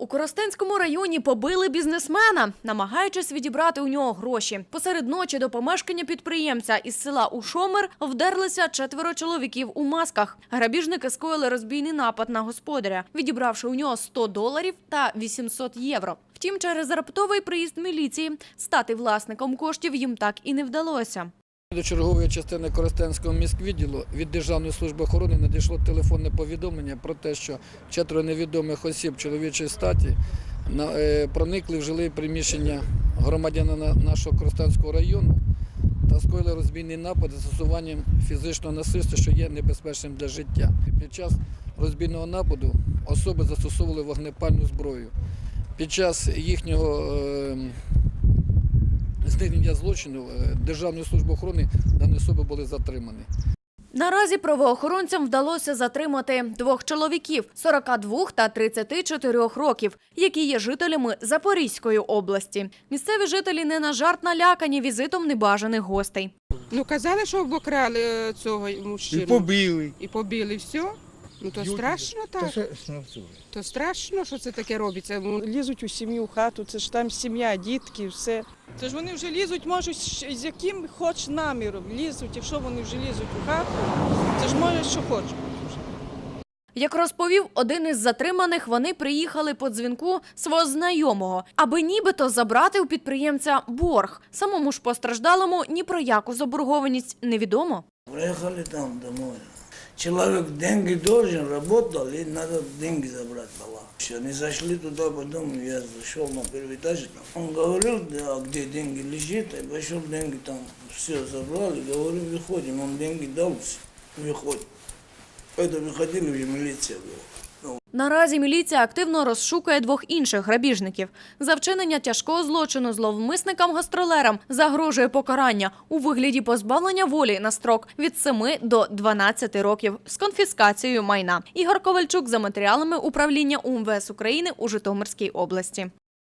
У Коростенському районі побили бізнесмена, намагаючись відібрати у нього гроші. Посеред ночі до помешкання підприємця із села Ушомер вдерлися четверо чоловіків у масках. Грабіжники скоїли розбійний напад на господаря, відібравши у нього 100 доларів та 800 євро. Втім, через раптовий приїзд міліції стати власником коштів їм так і не вдалося. До чергової частини Коростенського міськвідділу від Державної служби охорони надійшло телефонне повідомлення про те, що четверо невідомих осіб чоловічої статі е, проникли в жиле приміщення громадянина нашого Коростенського району та скоїли розбійний напад з застосуванням фізичного насильства, що є небезпечним для життя. Під час розбійного нападу особи застосовували вогнепальну зброю. Під час їхнього зникнення злочину е, Державної служби охорони дані особи були затримані. Наразі правоохоронцям вдалося затримати двох чоловіків 42 та 34 років, які є жителями Запорізької області. Місцеві жителі не на жарт налякані візитом небажаних гостей. Ну казали, що обокрали е, цього мужчину. І побили. І побили все. Ну то страшно так. що ну. То страшно, що це таке робиться. Лізуть у сім'ю, хату, це ж там сім'я, дітки, все. Це ж вони вже лізуть, можуть з яким хоч наміром лізуть, якщо вони вже лізуть у хату, це ж може, що хочуть. Як розповів один із затриманих, вони приїхали по дзвінку свого знайомого, аби нібито забрати у підприємця борг. Самому ж постраждалому ні про яку заборгованість невідомо. Приехали там домой. Человек деньги должен, работал, и надо деньги забрать была. Все, они зашли туда, потом я зашел на первый этаж. там. Он говорил, да, где деньги лежит, и пошел деньги там, все забрали, говорю, выходим, он деньги дал, все, выходим. Это выходили, уже милиция была. Наразі міліція активно розшукує двох інших грабіжників. За вчинення тяжкого злочину зловмисникам-гастролерам загрожує покарання у вигляді позбавлення волі на строк від 7 до 12 років з конфіскацією майна. Ігор Ковальчук за матеріалами управління УМВС України у Житомирській області.